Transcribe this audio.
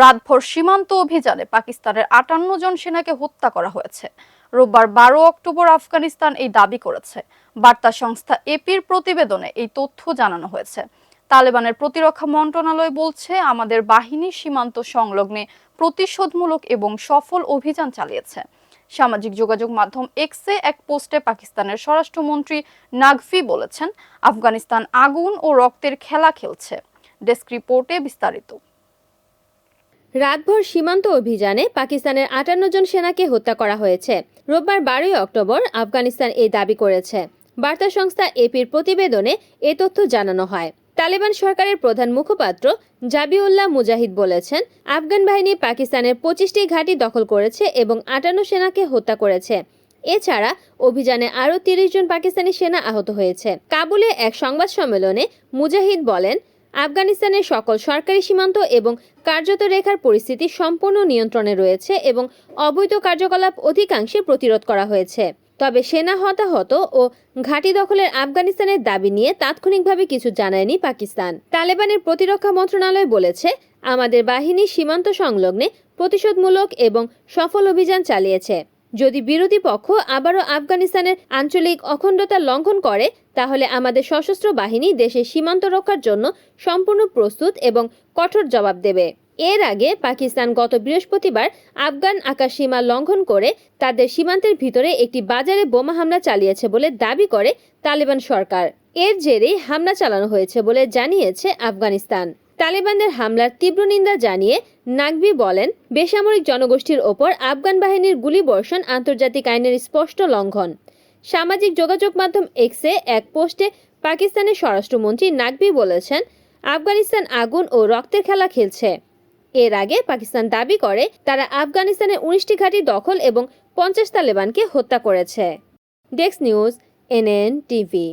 রাতভর সীমান্ত অভিযানে পাকিস্তানের আটান্ন জন সেনাকে হত্যা করা হয়েছে। রোববার বারো অক্টোবর আফগানিস্তান এই দাবি করেছে। বার্তা সংস্থা এপির প্রতিবেদনে এই তথ্য জানানো হয়েছে। তালেবানের প্রতিরক্ষা মন্ত্রণালয় বলছে, আমাদের বাহিনী সীমান্ত সংলগ্নে প্রতিশোধমূলক এবং সফল অভিযান চালিয়েছে। সামাজিক যোগাযোগ মাধ্যম এক্সে এক পোস্টে পাকিস্তানের স্বরাষ্ট্রমন্ত্রী নাগফি বলেছেন, আফগানিস্তান আগুন ও রক্তের খেলা খেলছে। ডেস্ক রিপোর্টে বিস্তারিত। রাতভর সীমান্ত অভিযানে পাকিস্তানের আটান্ন জন সেনাকে হত্যা করা হয়েছে। রোববার বারোই অক্টোবর আফগানিস্তান এই দাবি করেছে। বার্তা সংস্থা এপির প্রতিবেদনে এ তথ্য জানানো হয়। তালেবান সরকারের প্রধান মুখপাত্র জাবিউল্লাহ মুজাহিদ বলেছেন, আফগান বাহিনী পাকিস্তানের পঁচিশটি ঘাঁটি দখল করেছে এবং আটান্ন সেনাকে হত্যা করেছে। এছাড়া অভিযানে আরও তিরিশ জন পাকিস্তানি সেনা আহত হয়েছে। কাবুলে এক সংবাদ সম্মেলনে মুজাহিদ বলেন আফগানিস্তানের সকল সরকারি সীমান্ত এবং কার্যত রেখার পরিস্থিতি সম্পূর্ণ নিয়ন্ত্রণে রয়েছে এবং অবৈধ কার্যকলাপ অধিকাংশে প্রতিরোধ করা হয়েছে। তবে সেনা হতাহত ও ঘাঁটি দখলের আফগানিস্তানের দাবি নিয়ে তাৎক্ষণিকভাবে কিছু জানায়নি পাকিস্তান। তালেবানের প্রতিরক্ষা মন্ত্রণালয় বলেছে, আমাদের বাহিনী সীমান্ত সংলগ্নে প্রতিশোধমূলক এবং সফল অভিযান চালিয়েছে। যদি বিরোধী পক্ষ আবারও আফগানিস্তানের আঞ্চলিক অখণ্ডতা লঙ্ঘন করে তাহলে আমাদের সশস্ত্র বাহিনী দেশের সীমান্ত রক্ষার জন্য সম্পূর্ণ প্রস্তুত এবং কঠোর জবাব দেবে। এর আগে পাকিস্তান গত বৃহস্পতিবার আফগান আকাশ সীমা লঙ্ঘন করে তাদের সীমান্তের ভিতরে একটি বাজারে বোমা হামলা চালিয়েছে বলে দাবি করে তালেবান সরকার। এর জেরেই হামলা চালানো হয়েছে বলে জানিয়েছে আফগানিস্তান। তালেবানদের হামলার তীব্র নিন্দা জানিয়ে নাকভি বলেন, বেসামরিক জনগোষ্ঠীর ওপর আফগান বাহিনীর গুলিবর্ষণ আন্তর্জাতিক আইনের স্পষ্ট লঙ্ঘন। সামাজিক যোগাযোগ মাধ্যম এক্সে এক পোস্টে পাকিস্তানের স্বরাষ্ট্রমন্ত্রী নাকবি বলেছেন, আফগানিস্তান আগুন ও রক্তের খেলা খেলছে। এর আগে পাকিস্তান দাবি করে, তারা আফগানিস্তানের উনিশটি ঘাঁটি দখল এবং পঞ্চাশ তালেবানকে হত্যা করেছে। Desk news, NN TV.